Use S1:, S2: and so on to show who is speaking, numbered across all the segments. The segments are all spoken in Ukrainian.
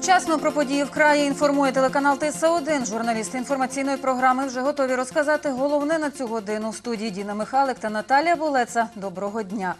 S1: Вчасно про події в краї інформує телеканал ТС1. Журналісти інформаційної програми вже готові розказати головне на цю годину. В студії Діна Михалик та Наталія Булеца. Доброго дня.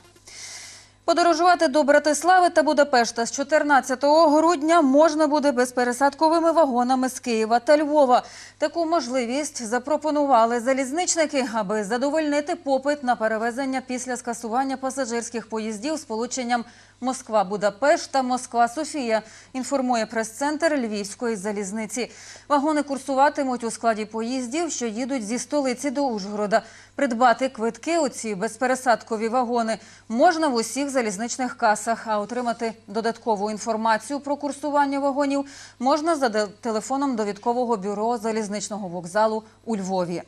S1: Подорожувати до Братислави та Будапешта з 14 грудня можна буде безпересадковими вагонами з Києва та Львова. Таку можливість запропонували залізничники, аби задовольнити попит на перевезення після скасування пасажирських поїздів з полученням Москва-Будапешт та Москва-Софія, інформує прес-центр Львівської залізниці. Вагони курсуватимуть у складі поїздів, що їдуть зі столиці до Ужгорода. Придбати квитки у ці безпересадкові вагони можна в усіх залізничних касах, а отримати додаткову інформацію про курсування вагонів можна за телефоном довідкового бюро залізничного вокзалу у Львові.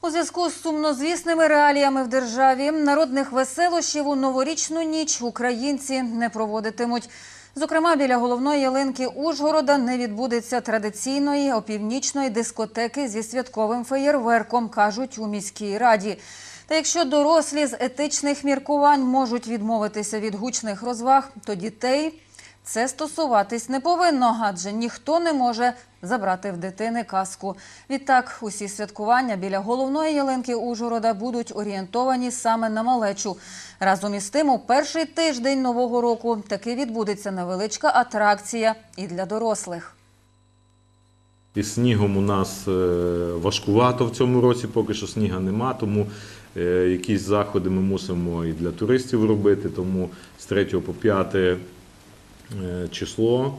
S1: У зв'язку з сумнозвісними реаліями в державі народних веселощів у новорічну ніч українці не проводитимуть. Зокрема, біля головної ялинки Ужгорода не відбудеться традиційної опівнічної дискотеки зі святковим феєрверком, кажуть у міській раді. Та якщо дорослі з етичних міркувань можуть відмовитися від гучних розваг, то дітей це стосуватись не повинно, адже ніхто не може забрати в дитини казку. Відтак, усі святкування біля головної ялинки Ужгорода будуть орієнтовані саме на малечу. Разом із тим, у перший тиждень нового року таки відбудеться невеличка атракція і для дорослих.
S2: Із снігом у нас е, важкувато в цьому році, поки що сніга нема, тому якісь заходи ми мусимо і для туристів робити. Тому з 3 по 5 е, число,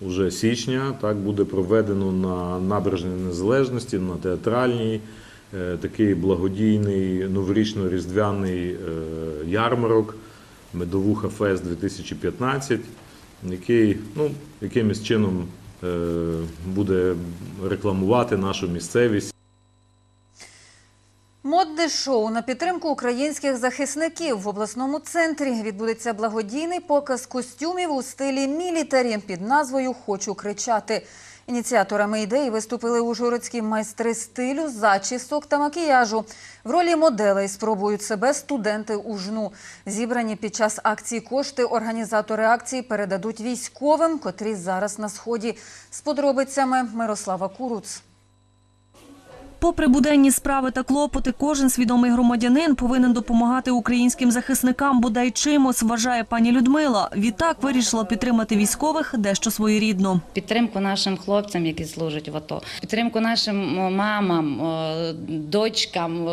S2: уже січня, так буде проведено на набережній незалежності, на театральній. е, Такий благодійний новорічно-різдвяний е, ярмарок Медовуха Фест 2015, який ну, якимось чином е, буде рекламувати нашу місцевість.
S1: Модне шоу на підтримку українських захисників в обласному центрі відбудеться благодійний показ костюмів у стилі мілітарі під назвою Хочу кричати. Ініціаторами ідеї виступили ужгородські майстри стилю, зачісок та макіяжу. В ролі моделей спробують себе студенти ужну. Зібрані під час акції кошти організатори акції передадуть військовим, котрі зараз на сході. З подробицями Мирослава Куруц.
S3: Попри буденні справи та клопоти, кожен свідомий громадянин повинен допомагати українським захисникам бодай чимось, вважає пані Людмила. Відтак вирішила підтримати військових дещо своєрідно.
S4: Підтримку нашим хлопцям, які служать в АТО, підтримку нашим мамам, дочкам,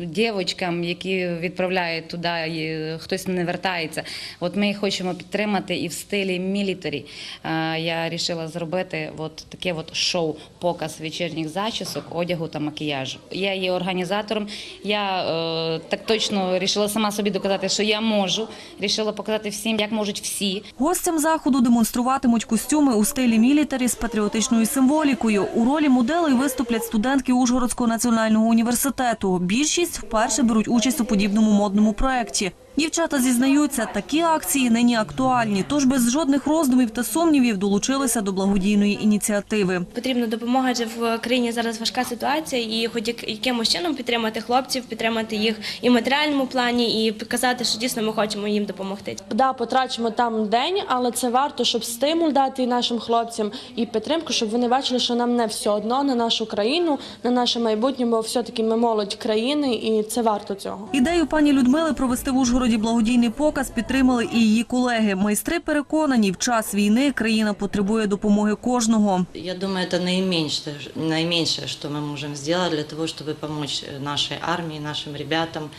S4: дівчатам, які відправляють туди, і хтось не вертається. От ми їх хочемо підтримати і в стилі мілітарі. Е, Я вирішила зробити от таке от шоу, показ вечірніх зачісок, одягу та макіяжу. Я є організатором. Я е, так точно вирішила сама собі доказати, що я можу. Рішила показати всім, як можуть всі.
S3: Гостям заходу демонструватимуть костюми у стилі мілітарі з патріотичною символікою. У ролі моделей виступлять студентки Ужгородського національного університету. Більшість вперше беруть участь у подібному модному проєкті. Дівчата зізнаються, такі акції нині актуальні, тож без жодних роздумів та сумнівів долучилися до благодійної ініціативи.
S5: Потрібна допомога, адже в країні зараз важка ситуація, і хоч як- якимось чином підтримати хлопців, підтримати їх і в матеріальному плані, і показати, що дійсно ми хочемо їм допомогти.
S6: Да, потрачимо там день, але це варто, щоб стимул дати і нашим хлопцям і підтримку, щоб вони бачили, що нам не все одно на нашу країну, на наше майбутнє, бо все-таки ми молодь країни, і це варто цього.
S3: Ідею пані Людмили провести в Ужгороді благодійний показ підтримали і її колеги. Майстри переконані, в час війни країна потребує допомоги кожного.
S7: Я думаю, это наименьшее, наименьшее, что мы можем сделать для того, чтобы помочь э, нашей армии, нашим ребятам,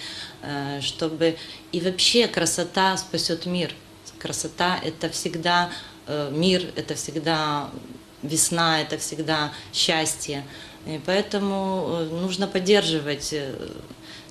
S7: э, чтобы и вообще красота спасет мир. Красота – это всегда э, мир, это всегда весна, это всегда счастье. И поэтому э, нужно поддерживать э,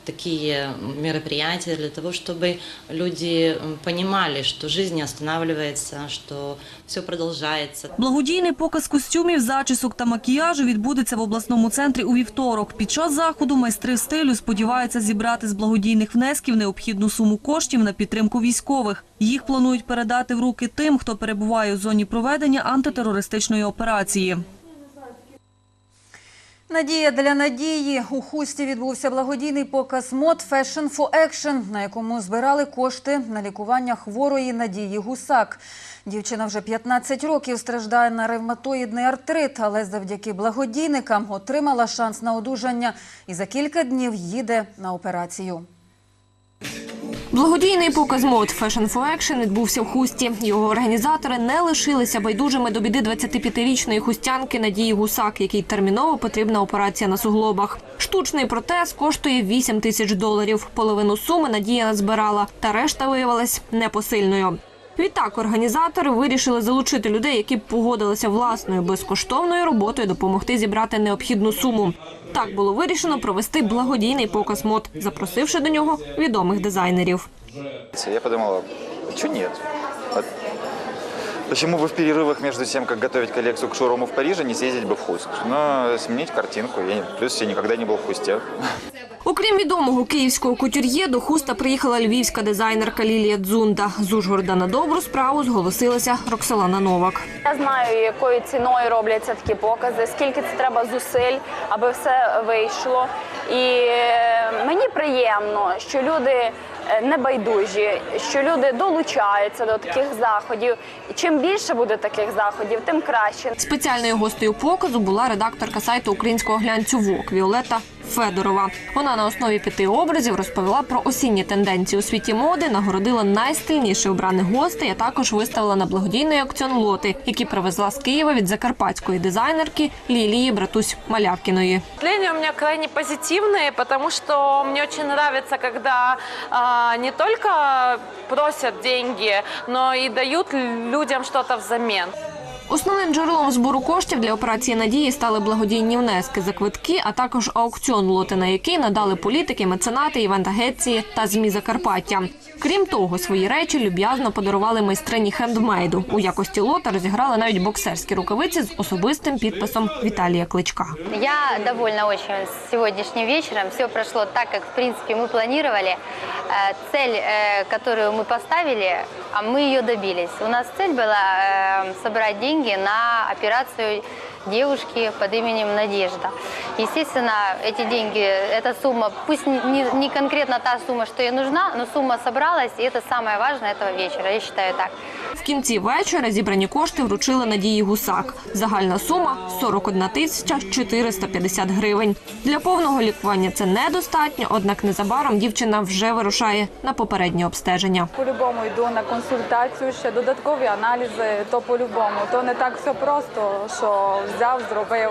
S7: такие мероприятия для того, чтобы люди понимали, что жизнь не останавливается, что все продолжается.
S3: Благодійний показ костюмів, зачісок та макіяжу відбудеться в обласному центрі у вівторок. Під час заходу майстри стилю сподіваються зібрати з благодійних внесків необхідну суму коштів на підтримку військових. Їх планують передати в руки тим, хто перебуває у зоні проведення антитерористичної операції.
S1: Надія для надії у хусті відбувся благодійний показ мод Fashion for Action, на якому збирали кошти на лікування хворої Надії Гусак. Дівчина вже 15 років страждає на ревматоїдний артрит, але завдяки благодійникам отримала шанс на одужання і за кілька днів їде на операцію.
S8: Благодійний показ мод Fashion for Action відбувся в хусті. Його організатори не лишилися байдужими до біди 25-річної хустянки Надії Гусак, якій терміново потрібна операція на суглобах. Штучний протез коштує 8 тисяч доларів. Половину суми Надія назбирала, та решта виявилась непосильною. Відтак організатори вирішили залучити людей, які погодилися власною безкоштовною роботою допомогти зібрати необхідну суму. Так було вирішено провести благодійний показ мод, запросивши до нього відомих дизайнерів.
S9: Я подумала, чому нет? А Почему бы в перерывах между тем, как готовить коллекцию к шоуруму в Париже, не съездить бы в Хуст? Но сменить картинку. Я, не- плюс я никогда не был в Хусте.
S8: Окрім відомого київського кутюр'є, до хуста приїхала львівська дизайнерка Лілія Дзунда. З Ужгорода на добру справу зголосилася Роксолана Новак.
S10: Я знаю, якою ціною робляться такі покази, скільки це треба зусиль, аби все вийшло. І е, мені приємно, що люди е, небайдужі, що люди долучаються до таких заходів. Чим більше буде таких заходів, тим краще.
S8: Спеціальною гостею показу була редакторка сайту українського глянцю ВОК Віолета Федорова. Вона на основі п'яти образів розповіла про осінні тенденції у світі моди, нагородила найстильніше обраних гостей, а також виставила на благодійний аукціон лоти, які привезла з Києва від закарпатської дизайнерки Лілії Братусь Малявкіної.
S11: Впечатления у меня крайне потому что мне очень нравится, когда а, не только просят деньги, но и дают людям что-то взамен.
S8: Основним джерелом збору коштів для операції надії стали благодійні внески за квитки, а також аукціон, лоти на який надали політики, меценати, івент-агенції та змі Закарпаття. Крім того, свої речі люб'язно подарували майстрині хендмейду. У якості лота розіграли навіть боксерські рукавиці з особистим підписом Віталія Кличка.
S12: Я довольна очень с сегодняшним вечером. Все прошло так, как, в принципе, мы планировали. Э, Цель, э, которую мы поставили, а мы ее добились. У нас цель была э, собрать деньги на операцию девушки под именем Надежда. Естественно, эти деньги, эта сумма, пусть не, не- не конкретно та сумма, что ей нужна, но сумма собралась, и это самое важное этого вечера, я считаю так.
S8: В кінці вечора зібрані кошти вручили Надії Гусак. Загальна сума 41 тисяча 450 гривень. Для повного лікування це недостатньо, однак незабаром дівчина вже вирушає на попереднє обстеження.
S13: По-любому йду на консультацію, ще додаткові аналізи, то по-любому. То не так все просто, що взяв, зробив.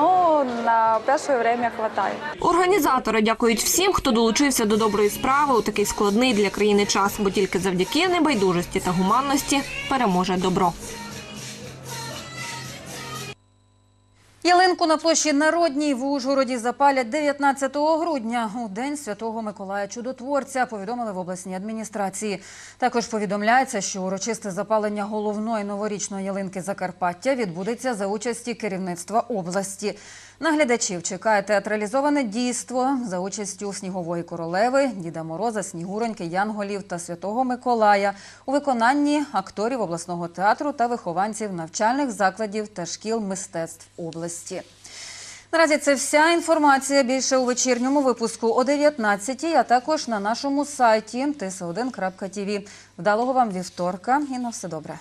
S13: Ну, на перше время хватає.
S8: Організатори дякують всім, хто долучився до доброї справи у такий складний для країни час, бо тільки завдяки небайдужості та гуманності переможе добро.
S1: Ялинку на площі Народній в Ужгороді запалять 19 грудня у день Святого Миколая Чудотворця, повідомили в обласній адміністрації. Також повідомляється, що урочисте запалення головної новорічної ялинки Закарпаття відбудеться за участі керівництва області. Наглядачів чекає театралізоване дійство за участю снігової королеви, Діда Мороза, Снігуроньки, Янголів та Святого Миколая у виконанні акторів обласного театру та вихованців навчальних закладів та шкіл мистецтв області. Наразі це вся інформація. Більше у вечірньому випуску о 19 а також на нашому сайті ts1.tv. Вдалого вам вівторка і на все добре.